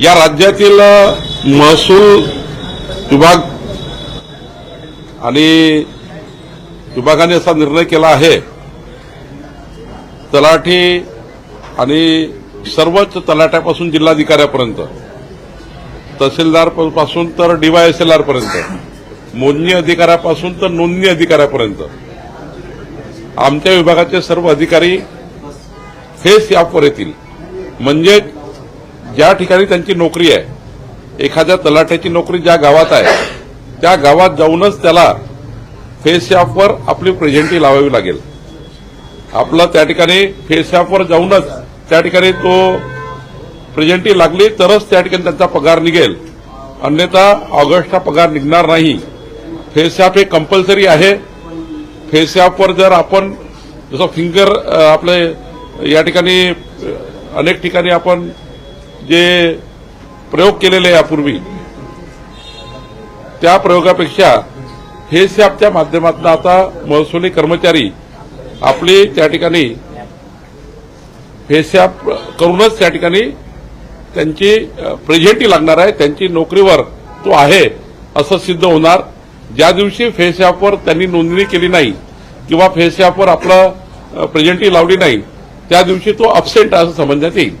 या राज्यातील महसूल विभाग आणि विभागाने असा निर्णय केला आहे. तलाठी आणि सर्वच तलाठ्यापासून जिल्हाधिकाऱ्यापर्यंत तहसीलदारपासून तर डीवायएसएलआर पर्यंत मोजणी अधिकाऱ्यापासून तर नोंदणी अधिकाऱ्यापर्यंत आमच्या विभागाचे सर्व अधिकारी फेस यावर येतील म्हणजे ज्या ठिकाणी त्यांची नोकरी आहे एखाद्या तलाट्याची नोकरी ज्या गावात आहे त्या गावात जाऊनच त्याला फेस ॲपवर आपली प्रेझेंटी लावावी लागेल. आपलं त्या ठिकाणी फेस ॲपवर जाऊनच त्या ठिकाणी तो प्रेझेंटी लागली तरच त्या ठिकाणी त्यांचा पगार निघेल. अन्यथा ऑगस्टचा पगार निघणार नाही. फेस ॲप हे कंपल्सरी आहे. फेस ॲपवर जर आपण जसं फिंगर आपले या ठिकाणी अनेक ठिकाणी आपण जे प्रयोग केलेले यापूर्वी त्या प्रयोगापेक्षा फेस ॲपच्या माध्यमातून आता महसुली कर्मचारी आपली त्या ठिकाणी फेस ॲप करूनच त्या ठिकाणी त्यांची प्रेझेंटी लागणार आहे त्यांची नोकरीवर तो आहे असं सिद्ध होणार. ज्या दिवशी फेस ॲपवर त्यांनी नोंदणी केली नाही किंवा फेस ॲपवर आपलं प्रेझेंटी लावली नाही त्या दिवशी तो अपसेंट असं समजण्यात येईल.